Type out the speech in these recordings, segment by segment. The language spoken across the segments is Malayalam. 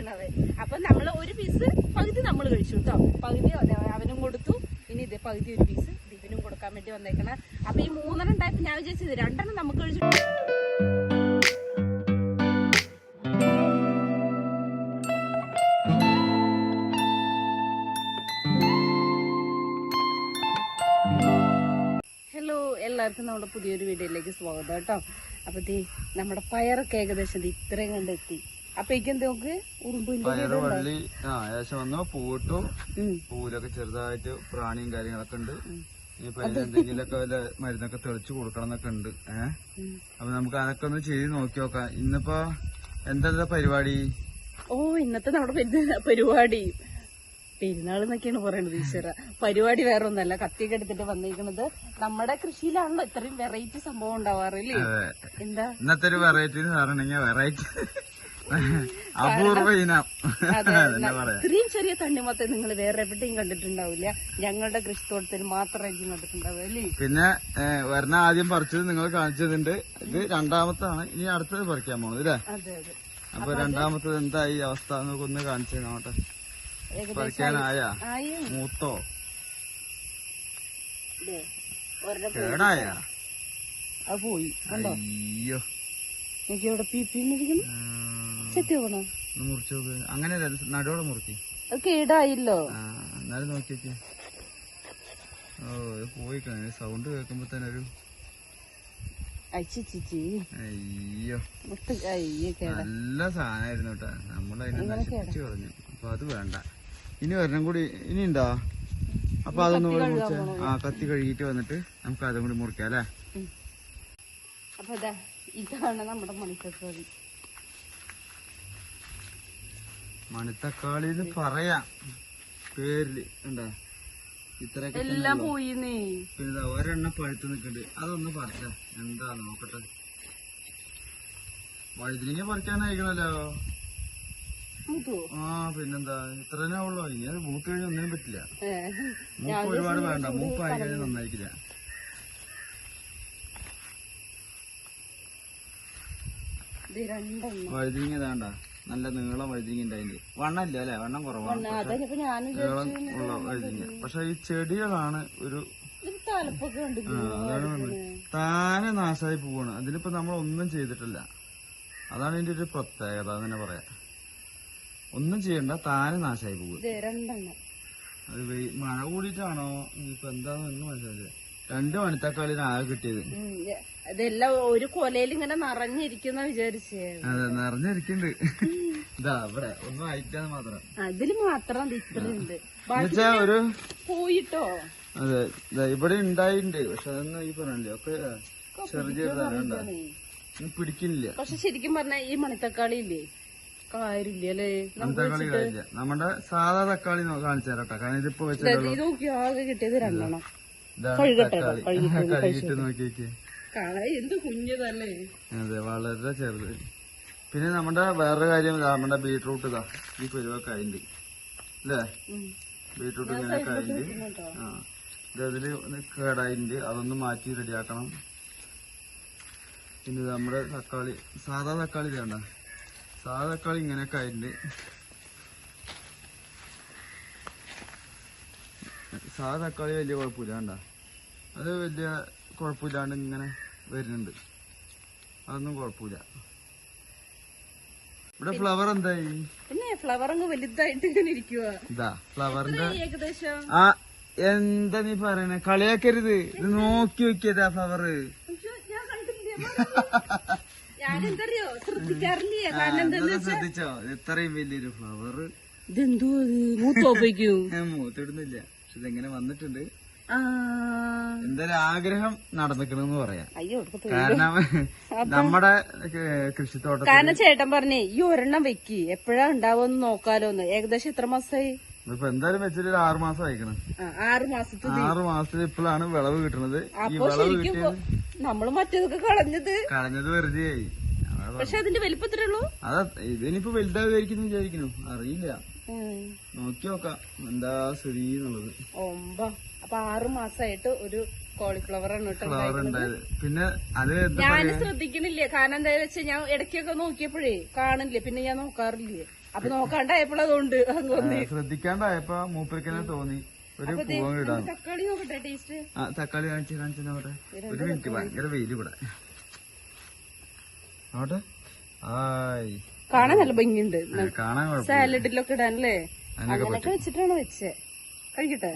ചെയ്യണത് അപ്പൊ നമ്മൾ ഒരു പീസ് പകുതി നമ്മൾ കഴിച്ചു കേട്ടോ പകുതി അവനും കൊടുത്തു. ഇനി ഇതേ പകുതി ഒരു പീസ് ദീപിനും കൊടുക്കാൻ വേണ്ടി വന്നേക്കണ. അപ്പൊ ഈ മൂന്നെണ്ണം ഉണ്ടായപ്പോ ഞാൻ വിചാരിച്ചത് രണ്ടെണ്ണം നമുക്ക് കഴിച്ചു എല്ലാവർക്കും നമ്മുടെ പുതിയൊരു വീഡിയോയിലേക്ക് സ്വാഗതം കേട്ടോ അപ്പൊ ദേ നമ്മുടെ പയറൊക്കെ ഏകദേശം ഇത് ഇത്രയും കണ്ടെത്തി അപ്പേക്കും പയറ് വള്ളി ആ ഏകദേശം വന്നു. പൂട്ടു പൂവിലൊക്കെ പൂലൊക്കെ ചെറുതായിട്ട് പ്രാണിയും കാര്യങ്ങളൊക്കെ ഉണ്ട്. ഇനിയിപ്പോ അതിന് എന്തെങ്കിലുമൊക്കെ വല്ല മരുന്നൊക്കെ തെളിച്ചു കൊടുക്കണം എന്നൊക്കെ ഉണ്ട്. ഏഹ് അപ്പൊ നമുക്ക് അതൊക്കെ ഒന്ന് ചെയ്ത് നോക്കി നോക്കാം. ഇന്നിപ്പോ എന്താ പരിപാടി? ഓ ഇന്നത്തെ നമ്മുടെ പരിപാടി. പെരുന്നാൾ എന്നൊക്കെയാണ് പറയണത് ഈശ്വര. പരിപാടി വേറെ ഒന്നല്ല. കത്തിയൊക്കെ എടുത്തിട്ട് വന്നിരിക്കുന്നത് നമ്മുടെ കൃഷിയിലാണല്ലോ ഇത്രയും വെറൈറ്റി സംഭവം ഉണ്ടാവാറില്ലേ എന്താ? ഇന്നത്തെ ഒരു വെറൈറ്റി വെറൈറ്റി അപൂർവ ഇനം. ഇത്രയും ചെറിയ തണ്ണിമത്തെ നിങ്ങൾ വേറെ എവിടെയും കണ്ടിട്ടുണ്ടാവില്ല. ഞങ്ങളുടെ കൃഷിത്തോട്ടത്തിൽ മാത്രമായിരിക്കും കണ്ടിട്ടുണ്ടാവുക അല്ലേ? പിന്നെ വരണ ആദ്യം പറിച്ചത് നിങ്ങൾ കാണിച്ചതുണ്ട്. ഇത് രണ്ടാമത്താണ്. ഇനി അടുത്തത് പറിക്കാൻ പോണത് അല്ലേ അതെ അതെ. അപ്പൊ രണ്ടാമത്തത് എന്താ ഈ അവസ്ഥ എന്നൊക്കെ ഒന്ന് കാണിച്ചു നോട്ടെ പറിക്കാനായ മൂത്തോ? കേടായ? അത് പോയി. അയ്യോ. എനിക്ക് ഇവിടെ പി പി ഇരിക്കുന്നു ആ, ചെത്തി പോകണോ ഒന്ന് മുറിച്ചു നോക്ക്. അങ്ങനെ നടുവോടെ മുറിക്ക്. അത് കേടായില്ലോ. എന്നാലും നോക്കി നോക്കി ഓ പോയി സൗണ്ട് കേൾക്കുമ്പോ തന്നെ ഒരു അയ്യോ. നല്ല സാധനമായിരുന്നു കേട്ടാ. നമ്മളതിനെ നശിപ്പിച്ചു കളഞ്ഞു. അപ്പൊ അത് വേണ്ട. ഇനി ഒരെണ്ണം കൂടി ഇനി ഉണ്ടോ? അപ്പൊ അതൊന്നും കൂടെ മുറിച്ച ആ കത്തി കഴുകിട്ട് വന്നിട്ട് നമുക്ക് അതും കൂടി മുറിക്കാം അല്ലേ. അപ്പൊ ഇതാ ഇതാണ് നമ്മുടെ മണിത്തക്കാളി മണിത്തക്കാളി എന്ന് പറയാം. പേരിൽ. ഉണ്ടാ ഇത്രയൊക്കെ എല്ലാം. പോയിന്നേ. പിന്നെ ഒരെണ്ണം പഴുത്ത് നിൽക്കുന്നുണ്ട് അതൊന്ന് പറിച്ച. എന്താ നോക്കട്ടെ. വഴുതിരിങ്ങ പറിക്കാനായിക്കണല്ലോ ആ പിന്നെന്താ? ഇത്ര തന്നെ ഉള്ളു. ഇനി അത് മൂത്ത് കഴിഞ്ഞാൽ ഒന്നിനും പറ്റില്ല. മൂപ്പ് ഒരുപാട് വേണ്ട. മൂപ്പായി കഴിഞ്ഞാൽ രണ്ടെണ്ണം. വഴുതിരിങ്ങ ഇതാണ്ട. നല്ല നീളം വഴുതിരിങ്ങ ഉണ്ടായിണ്ട് വണ്ണം ഇല്ല അല്ലെ? വണ്ണം കുറവാണ്. നീളം ഉള്ള വഴുതിരിങ്ങ പക്ഷെ ഈ ചെടികളാണ് ഒരു അതാണ്. താനെ നാശമായി പോവാണ്. അതിനിപ്പോ നമ്മൾ ഒന്നും ചെയ്തിട്ടില്ല. അതാണ് ഇതിന്റെ ഒരു പ്രത്യേകത തന്നെ പറയാ. ഒന്നും ചെയ്യണ്ട താനെ നാശമായി പോകും അത് മഴ കൂടിയിട്ടാണോ? ഇനിയിപ്പോ എന്താണെന്ന് മനസ്സിലായില്ല. രണ്ട് മണിത്തക്കാളിന് ആകെ കിട്ടിയത്. ഇതെല്ലാം ഒരു കൊലയിൽ ഇങ്ങനെ നിറഞ്ഞിരിക്കുന്ന വിചാരിച്ചേ. അതെ നിറഞ്ഞിരിക്കുന്നുണ്ട് ഇതാ ഇവിടെ ഒന്നും ആയിട്ടാന്ന് മാത്രം. അതിൽ മാത്രം ഇത് ഇത്രയുണ്ട്. ബാക്കി എന്നുവെച്ചാ ഒരു പോയിട്ടോ? അതെ ഇവിടെ ഉണ്ടായിട്ടുണ്ട് പക്ഷെ അതൊന്നും ഈ പറഞ്ഞില്ലേ ഒക്കെ ചെറിയ ചെറുതാണ് കണ്ടോ? പിടിക്കുന്നില്ല. പക്ഷെ ശരിക്കും പറഞ്ഞ ഈ മണിത്തക്കാളി ഇല്ലേ കാര്യമില്ല. അല്ലേ നമ്മുടെ സാധാ തക്കാളി കാണിച്ചു തരാം കാരണം ഇതിപ്പോ വെച്ചാൽ ഇത് നോക്കി ആകെ കിട്ടിയത് രണ്ടെണ്ണം. കഴുകിട്ട് കഴുകിട്ട് നോക്കിയേക്ക്. എന്ത് കുഞ്ഞതല്ലേ? അതെ വളരെ ചെറുത്. പിന്നെ നമ്മുടെ വേറൊരു കാര്യം ഇതാ, നമ്മുടെ ബീട്രൂട്ട് ഇതാ ഈ പരുവൊക്കെ അതിന്റെ അല്ലേ. ബീട്രൂട്ട് ഇങ്ങനെ കഴിഞ്ഞ് ആ. ഇത് അതിൽ കേടായിട്ടുണ്ട് അതൊന്ന് മാറ്റി റെഡിയാക്കണം. പിന്നെ നമ്മുടെ തക്കാളി സാധാ തക്കാളി വേണ്ട. സാധാ തക്കാളി ഇങ്ങനെയൊക്കെ ആയിട്ടുണ്ട് സാധാ തക്കാളി വലിയ കുഴപ്പമില്ല വേണ്ട. അത് വലിയ കുഴപ്പമില്ലാണ്ട് ഇങ്ങനെ വരുന്നുണ്ട്. അതൊന്നും കുഴപ്പമില്ല. ഇവിടെ ഫ്ലവർ എന്തായി? പിന്നെ ഫ്ലവർ അങ്ങ് വലുതായിട്ട് ഇങ്ങനെ ഇരിക്കുക ഇതാ ഫ്ലവറിന്റെ ഏകദേശം? ആ എന്താ നീ പറയണേ? കളിയാക്കരുത്. ഇത് നോക്കി നോക്കിയതാ ഫ്ലവർ ഞാൻ ഞാനെന്തറിയോ? ശ്രദ്ധിക്കാറില്ല? കാരണം ശ്രദ്ധിച്ചോ? ഇത്രയും വലിയൊരു ഫ്ലവർ ഇതെന്തോ മൂത്തോപ്പയ്ക്കൂ മൂത്തിടുന്നില്ല. പക്ഷെ ഇതെങ്ങനെ വന്നിട്ടുണ്ട്? എന്തായാലും ആഗ്രഹം നടന്നിക്കണെന്ന് പറയാം. അയ്യോ കാരണം നമ്മുടെ കൃഷിത്തോട്ടം കാരണം ചേട്ടൻ പറഞ്ഞേ ഈ ഒരെണ്ണം വെക്കി. എപ്പോഴാ ഉണ്ടാവുമെന്ന് നോക്കാലോന്ന്. ഏകദേശം എത്ര മാസമായി ഇപ്പൊ എന്തായാലും വെച്ചിട്ട് ഒരു ആറു മാസം അയക്കണം ആറ് മാസത്തെ ആറു മാസത്തിൽ ഇപ്പോഴാണ് വിളവ് കിട്ടുന്നത് ഈ വിളവ് കിട്ടിയത് നമ്മൾ മറ്റേതൊക്കെ കളഞ്ഞത്. കളഞ്ഞത് വെറുതെ ആയി. പക്ഷെ അതിന്റെ വലിപ്പത്തിലുള്ളൂ അതാ ഇതിനിപ്പോ വലുതായിരിക്കുന്നു വിചാരിക്കുന്നു. അറിയില്ല. നോക്കി നോക്കാം. എന്താ സ്ഥിതി എന്നുള്ളത്. ഒമ്പ അപ്പൊ ആറു മാസമായിട്ട് ഒരു കോളിഫ്ലവർ ആണ് കേട്ടോ പിന്നെ അത് ഞാൻ ശ്രദ്ധിക്കുന്നില്ലേ? കാരണം എന്താ വെച്ചാൽ ഞാൻ ഇടയ്ക്കൊക്കെ നോക്കിയപ്പോഴേ കാണില്ലേ പിന്നെ ഞാൻ നോക്കാറില്ലേ? അപ്പൊ നോക്കാണ്ടായപ്പോഴതുകൊണ്ട് ശ്രദ്ധിക്കാണ്ടായപ്പോ മൂപ്പരിക്കനെ തോന്നി. ഒരു അപ്പൊ ഇടാം തക്കാളി നോക്കട്ടെ ടേസ്റ്റ് ആ തക്കാളി കാണിച്ച് കാണിച്ചു നോട്ടെ ഒരു മിനിറ്റ് ഭയങ്കര വെയിൽ ഇവിടെ. നോട്ടെ ആയ്. കാണാൻ നല്ല ഭംഗിയുണ്ട്. കാണാൻ സാലഡിലൊക്കെ ഇടാനല്ലേ? അങ്ങനൊക്കെ വെച്ചിട്ടാണ് വെച്ചേ. കഴിക്കട്ടെ?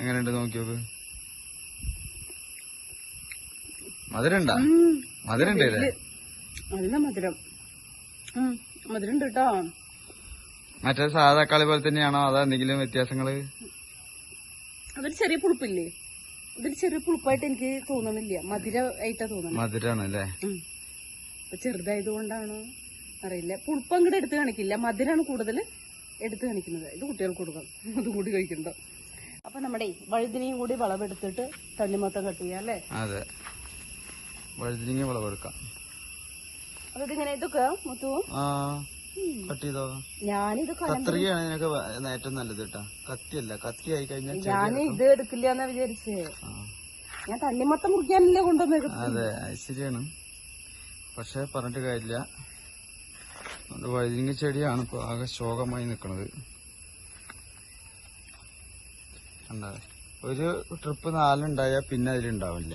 എങ്ങനെയുണ്ട് നോക്കിയോക്ക്. മധുരണ്ടാ മധുരണ്ട് നല്ല മധുരം. കേട്ടോ. മറ്റേ സാധാ തക്കാളി പോലെ തന്നെയാണോ? അതാ എന്തെങ്കിലും വ്യത്യാസങ്ങൾ? അതൊരു ചെറിയ പുളിപ്പില്ലേ? ഇതൊരു ചെറിയ പുളിപ്പായിട്ട് എനിക്ക് തോന്നുന്നില്ല. മധുര ആയിട്ടാ തോന്നുന്നത് മധുരാണ് അല്ലേ. ചെറുതായത് കൊണ്ടാണോ അറിയില്ല. പുളിപ്പ് അങ്ങോട്ട് എടുത്ത് കാണിക്കില്ല. മധുരാണ് കൂടുതൽ എടുത്ത് കാണിക്കുന്നത്. ഇത് കുട്ടികൾക്ക് കൊടുക്കാം. അത് കൂടി കഴിക്കണ്ട. അപ്പൊ നമ്മുടെ വഴുതിനെയും കൂടി വളവെടുത്തിട്ട് തണ്ണിമത്തം കട്ട് ചെയ്യാം അല്ലേ? അതെ. വഴുതിരിങ്ങ വളവെടുക്കാം അപ്പൊ ഇതിങ്ങനെ ഇതൊക്കെ മൊത്തവും കട്ട് ചെയ്തോ? ഞാനിത് കത്രികയാണ് ഇതിനൊക്കെ ഏറ്റവും നല്ലത് കേട്ടാ. കത്തിയല്ല കത്തി ആയി കഴിഞ്ഞാൽ ഞാൻ ഇത് എടുക്കില്ല എന്നാ വിചാരിച്ചേ ഞാൻ തണ്ണിമത്തം മുറിക്കാനല്ലേ കൊണ്ടുവന്നേക്കുന്നത്? അതെ ശരിയാണ്. പക്ഷെ പറഞ്ഞിട്ട് കാര്യമില്ല. അത് വഴുതിരിങ്ങ ചെടിയാണ് ഇപ്പോൾ ആകെ ശോകമായി നിൽക്കുന്നത്? ഒരു ട്രിപ്പ് നാലുണ്ടായ പിന്നെ അതിലുണ്ടാവില്ല.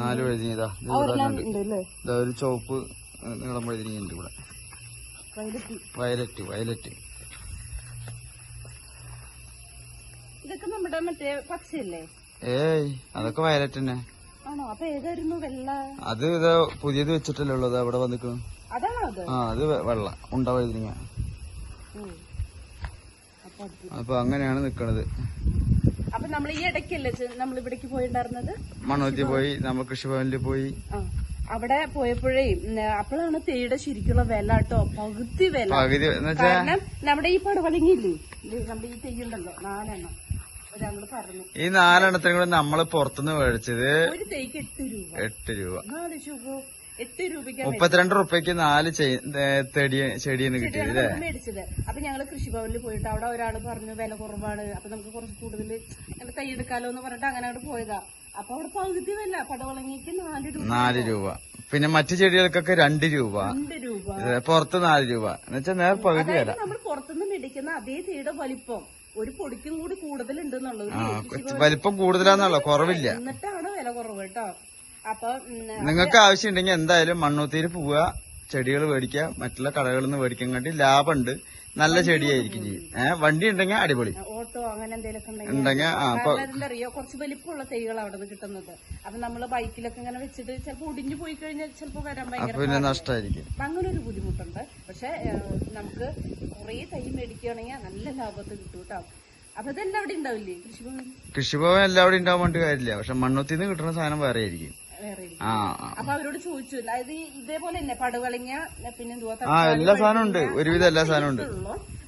നാല് വഴുതിരിങ്ങ ഇതാ ഒരു ചുവപ്പ് നീളം വഴുതിങ്ങ ഉണ്ട് ഇവിടെ. വയലറ്റ്. വയലറ്റ് ഇതൊക്കെ നമ്മുടെ മറ്റേ ഏയ് അതൊക്കെ വയലറ്റ് തന്നെ. അത് ഇത് പുതിയത് വെച്ചിട്ടല്ലേ ഉള്ളത് അവിടെ വന്നിക്കുന്നു ആ അത് വെള്ള ഉണ്ട വഴുതിരിങ്ങ. അപ്പൊ അങ്ങനെയാണ് നിക്കണത്. അപ്പൊ നമ്മൾ ഈ ഇടയ്ക്കല്ലേ നമ്മൾ ഇവിടേക്ക് പോയിണ്ടായിരുന്നത്? മണ്ണൂത്തി പോയി നമ്മൾ കൃഷിഭവനിൽ പോയി. അവിടെ പോയപ്പോഴേ അപ്പോഴാണ് തേയുടെ ശരിക്കുള്ള വില കേട്ടോ പകുതി വില. കാരണം നമ്മുടെ ഈ പടവലങ്ങിയില്ലേ നമ്മുടെ ഈ തെയ്യുണ്ടല്ലോ നാലെണ്ണം. ഈ നാലെണ്ണത്തിനും കൂടെ നമ്മൾ പുറത്തുനിന്ന് മേടിച്ചത് ഒരു തേക്ക് എട്ട് രൂപ. എട്ട് രൂപ. എട്ട് രൂപയ്ക്ക് മുപ്പത്തിരണ്ട് റുപ്യക്ക് നാല് ചെ- ഏ, ചെടിയെന്ന് കിട്ടിയത് അല്ലേ? ഞങ്ങൾ മേടിച്ചത്. അപ്പൊ ഞങ്ങൾ കൃഷിഭവനിൽ പോയിട്ട് അവിടെ ഒരാൾ പറഞ്ഞു വില കുറവാണ്. അപ്പൊ നമുക്ക് കുറച്ച് കൂടുതൽ അങ്ങനെ തൈ എടുക്കാലോ എന്ന് പറഞ്ഞിട്ട് അങ്ങനെ അവിടെ പോയതാ. അപ്പൊ അവിടെ പകുതി വില. പടവളങ്ങിക്ക് നാല് രൂപ. നാല് രൂപ. പിന്നെ മറ്റു ചെടികൾക്കൊക്കെ രണ്ട് രൂപ. രണ്ട് രൂപ. പുറത്ത് നാല് രൂപ. എന്നുവെച്ചാൽ നേർ പകുതി വില. നമ്മൾ പുറത്തുനിന്ന് മേടിക്കുന്ന അതേ തേയുടെ വലിപ്പം ഒരു പൊടിക്കും കൂടി ആ വലിപ്പം കൂടുതലാന്നല്ലോ കുറവില്ല. എന്നിട്ടാണ് വില കുറവ് കേട്ടോ. അപ്പൊ നിങ്ങൾക്ക് ആവശ്യമുണ്ടെങ്കിൽ എന്തായാലും മണ്ണൂത്തിയിൽ പോവുക ചെടികൾ മേടിക്കുക മറ്റുള്ള കടകളിൽ നിന്ന് മേടിക്കാൻ കണ്ടി ലാഭമുണ്ട്. നല്ല ചെടിയായിരിക്കും ചെയ്യും. ഏഹ് വണ്ടി ഉണ്ടെങ്കിൽ അടിപൊളി. ഓട്ടോ അങ്ങനെ എന്തെങ്കിലും ഉണ്ടെങ്കിൽ ആ അപ്പൊ അറിയോ കുറച്ച് വലിപ്പമുള്ള തൈകൾ അവിടെ നിന്ന് കിട്ടുന്നത്. അപ്പൊ നമ്മൾ ബൈക്കിലൊക്കെ ഇങ്ങനെ വെച്ചിട്ട് ചിലപ്പോ ഒടിഞ്ഞു പോയി കഴിഞ്ഞാൽ ചിലപ്പോ വരാൻ ഭയങ്കര പിന്നെ നഷ്ടമായിരിക്കും. അങ്ങനെ ഒരു ബുദ്ധിമുട്ടുണ്ട്. പക്ഷെ നമുക്ക് കുറേ തൈ മേടിക്കുകയാണെങ്കിൽ നല്ല ലാഭത്തിൽ കിട്ടും കേട്ടോ. അപ്പൊ ഇതെല്ലാം അവിടെ ഉണ്ടാവില്ലേ? കൃഷിഭവൻ? കൃഷിഭവൻ എല്ലാവരും ഉണ്ടാവാൻ വേണ്ടി കാര്യമില്ല. പക്ഷെ മണ്ണൊത്തിന്ന് കിട്ടുന്ന സാധനം വേറെ ആയിരിക്കും. ആ. അപ്പൊ അവരോട് ചോദിച്ചു. അതായത് ഇതേപോലെ തന്നെ പടുവളങ്ങ പിന്നെ ആ എല്ലാ സാധനവും ഉണ്ട്. ഒരുവിധം എല്ലാ സാധനവും ഉണ്ട്.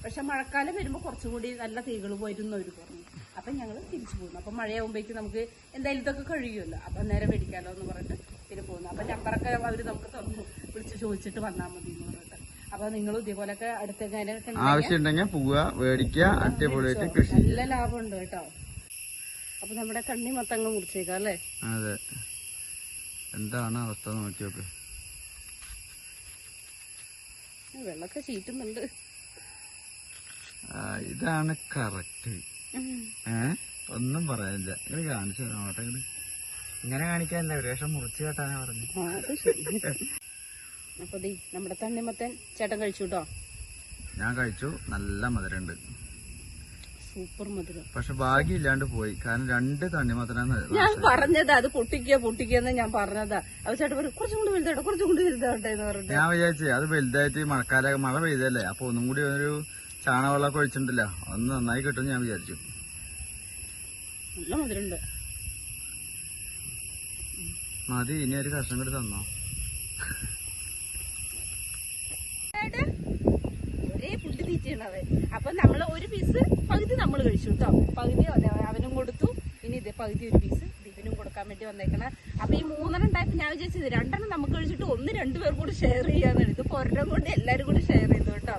പക്ഷെ മഴക്കാലം വരുമ്പോ കുറച്ചുകൂടി നല്ല തീകൾ പോയിരുന്നു ഒരു പറഞ്ഞു. അപ്പൊ ഞങ്ങൾ തിരിച്ചു പോകുന്നു അപ്പൊ മഴയാകുമ്പോഴേക്കും നമുക്ക് എന്തായാലും ഇതൊക്കെ കഴിയുമല്ലോ. അപ്പൊ നേരെ മേടിക്കാലോ എന്ന് പറഞ്ഞിട്ട് പിന്നെ പോകുന്നു അപ്പൊ നമ്പറൊക്കെ അവർ നമുക്ക് തന്നു. വിളിച്ച് ചോദിച്ചിട്ട് വന്നാൽ മതി എന്ന് പറഞ്ഞിട്ട്. അപ്പൊ നിങ്ങൾ ഇതേപോലൊക്കെ അടുത്ത കാര്യമൊക്കെ ആവശ്യമുണ്ടെങ്കിൽ പോവുക മേടിക്കുക അടിപൊളിയായിട്ട് കൃഷി നല്ല ലാഭമുണ്ട് കേട്ടോ. അപ്പൊ നമ്മുടെ കണ്ണി മത്തങ്ങ മുറിച്ചേക്കാം അല്ലേ? അതെ. എന്താണ് അവസ്ഥ നോക്കി നോക്ക്. വെള്ളമൊക്കെ ചീറ്റുന്നുണ്ട്. ഇതാണ് കറക്റ്റ് ഏ? ഒന്നും പറയാനില്ല. ഇങ്ങനെ കാണിച്ചു നോട്ടെ ഇങ്ങനെ. കാണിക്കാനല്ല വിശേഷം മുറിച്ചു കേട്ടാ പറഞ്ഞു. അപ്പൊ നമ്മുടെ തണ്ണിമത്തൻ ചേട്ടൻ കഴിച്ചു കേട്ടോ? ഞാൻ കഴിച്ചു. നല്ല മധുരമുണ്ട്. സൂപ്പർ മധുരം. പക്ഷെ ഭാഗ്യമില്ലാണ്ട് പോയി. കാരണം രണ്ട് തണ്ണിമത്തനാണ് ഞാൻ പറഞ്ഞതാ അത് പൊട്ടിക്കുക പൊട്ടിക്കുക എന്ന് ഞാൻ പറഞ്ഞതാ. ചേട്ടൻ പറയും കുറച്ചും കൂടി വലുതാട്ടെ കുറച്ചും കൂടി വലുതാട്ടെ എന്ന് പറഞ്ഞു ഞാൻ വിചാരിച്ചേ അത് വലുതായിട്ട് മഴക്കാല മഴ പെയ്തല്ലേ അപ്പൊ ഒന്നും കൂടി ഒരു ചാണകവെള്ളമൊക്കെ ഒഴിച്ചിട്ടുണ്ടല്ലോ. ഒന്ന് നന്നായി കിട്ടും ഞാൻ വിചാരിച്ചു. നല്ല മധുരണ്ട് മതി ഇനി ഒരു കഷ്ണം കൂടി തന്നോ? ഒരേ അവൻ അപ്പൊ നമ്മൾ ഒരു പീസ് പകുതി നമ്മൾ കഴിച്ചു കേട്ടോ പകുതി അവനും കൊടുത്തു. ഇനി ഇതേ പകുതി ഒരു പീസ് ദീപിനും കൊടുക്കാൻ വേണ്ടി വന്നേക്കണ. അപ്പൊ ഈ മൂന്നെണ്ണം ഉണ്ടായപ്പോ ഞാൻ വിചാരിച്ചത് രണ്ടെണ്ണം നമുക്ക് കഴിച്ചിട്ട് ഒന്ന് രണ്ടുപേർ കൂടി ഷെയർ ചെയ്യാന്നാണ് ഇത് ഒരെണ്ണം കൊണ്ട് എല്ലാരും കൂടി ഷെയർ ചെയ്തു കേട്ടോ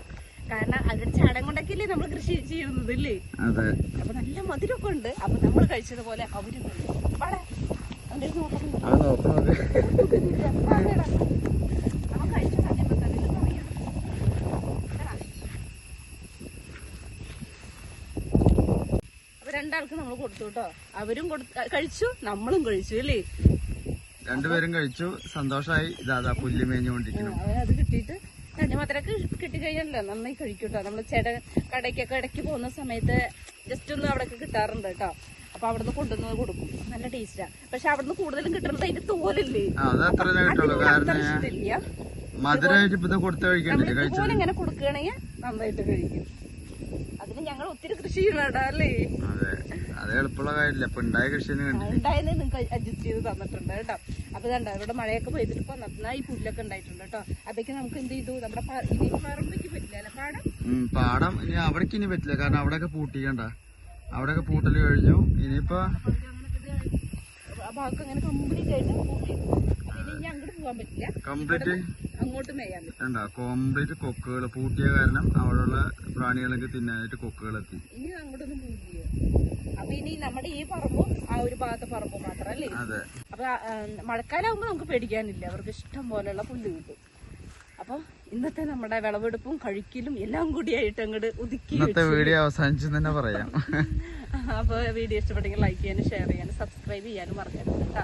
കാരണം അതിന്റെ ചടം കൊണ്ടൊക്കെയല്ലേ നമ്മൾ കൃഷി ചെയ്യുന്നത് ഇല്ലേ അതെ. അപ്പൊ നല്ല മധുരമൊക്കെ ഉണ്ട്. അപ്പൊ നമ്മൾ കഴിച്ചതുപോലെ അവരും കഴിച്ചു. വാടാ. അവന്റെ അടുത്ത് നോക്കാം. അത് നോക്കുന്നത് വാ, വേടാ. അവൻ കഴിച്ച സമയത്ത് തന്നെ ഇത് പറയാം. രണ്ടാൾക്ക് നമ്മൾ കൊടുത്തു കേട്ടോ. അവരും കഴിച്ചു നമ്മളും കഴിച്ചു അല്ലേ? രണ്ടുപേരും കഴിച്ചു സന്തോഷമായി ഇതാ പുല്ല് മേഞ്ഞുകൊണ്ടിരിക്കുന്നു അത് കിട്ടിയിട്ട് കണ്ണിമാത്രക്ക് കിട്ടിക്കഴിഞ്ഞല്ലോ. നന്നായി കഴിക്കും കേട്ടോ. നമ്മൾ ചെട കടയ്ക്കൊക്കെ ഇടയ്ക്ക് പോകുന്ന സമയത്ത് ജസ്റ്റ് ഒന്ന് അവിടെ കിട്ടാറുണ്ട് കേട്ടോ. അപ്പൊ അവിടുന്ന് കൊണ്ടുവന്ന് കൊടുക്കും. നല്ല ടേസ്റ്റാ പക്ഷെ അവിടുന്ന് കൂടുതലും കിട്ടുന്നത് അതിന്റെ തോലല്ലേ? മധുരമായിട്ട് ഇപ്പൊ കൊടുത്ത് കഴിക്കണ്ടേ? ഇങ്ങനെ കൊടുക്കുകയാണെങ്കിൽ നന്നായിട്ട് കഴിക്കും. ഞങ്ങൾ ഒത്തിരി കൃഷി ചെയ്യണടാ അല്ലേ? അതെ. അത് എളുപ്പമുള്ള കാര്യമില്ല. അപ്പൊ ഉണ്ടായ കൃഷി ഉണ്ടായത് നിങ്ങൾക്ക് അഡ്ജസ്റ്റ് ചെയ്ത് തന്നിട്ടുണ്ട് കേട്ടോ. അപ്പൊ ഇതണ്ട ഇവിടെ മഴയൊക്കെ പെയ്തിട്ട് ഇപ്പൊ നന്നായി പുല്ലൊക്കെ ഉണ്ടായിട്ടുണ്ട് കേട്ടോ. അതൊക്കെ നമുക്ക് എന്ത് ചെയ്തു? നമ്മുടെ ഇനി പറമ്പയ്ക്ക് പറ്റില്ല പാടം? പാടം ഇനി അവിടേക്ക് ഇനി പറ്റില്ല. കാരണം അവിടെയൊക്കെ പൂട്ടിക്കണ്ട. അവിടെയൊക്കെ പൂട്ടൽ കഴിഞ്ഞു. ഇനിയിപ്പോ ഇത് ഭാഗത്ത് അങ്ങനെ കംപ്ലീറ്റ് ആയിട്ട് പൂട്ടി അപ്പൊ ഇനി ഇനി അങ്ങോട്ട് പോകാൻ പറ്റില്ല. കംപ്ലീറ്റ് അങ്ങോട്ട് മേയാൻ കംപ്ലീറ്റ് കൊക്കുകൾ പൂട്ടിയ കാരണം അവിടെയുള്ള പ്രാണികളൊക്കെ തിന്നാനായിട്ട് കൊക്കുകൾ എത്തി. ഇനി അങ്ങോട്ടൊന്നും പോയില്ലയോ അപ്പൊ ഇനി നമ്മുടെ ഈ പറമ്പും ആ ഒരു ഭാഗത്തെ പറമ്പും മാത്രല്ലേ? അതെ. അപ്പൊ മഴക്കാലാവുമ്പോ നമുക്ക് പേടിക്കാനില്ല. അവർക്ക് ഇഷ്ടം പോലെയുള്ള പുല്ല് കിട്ടും. അപ്പൊ ഇന്നത്തെ നമ്മുടെ വിളവെടുപ്പും കഴിക്കലും എല്ലാം കൂടിയായിട്ട് അങ്ങോട്ട് ഒതുക്കി വീഡിയോ അവസാനിച്ചു തന്നെ പറയാം. അപ്പൊ വീഡിയോ ഇഷ്ടപ്പെട്ടെങ്കിൽ ലൈക്ക് ചെയ്യാനും ഷെയർ ചെയ്യാനും സബ്സ്ക്രൈബ് ചെയ്യാനും മറക്കരുത് കേട്ടോ.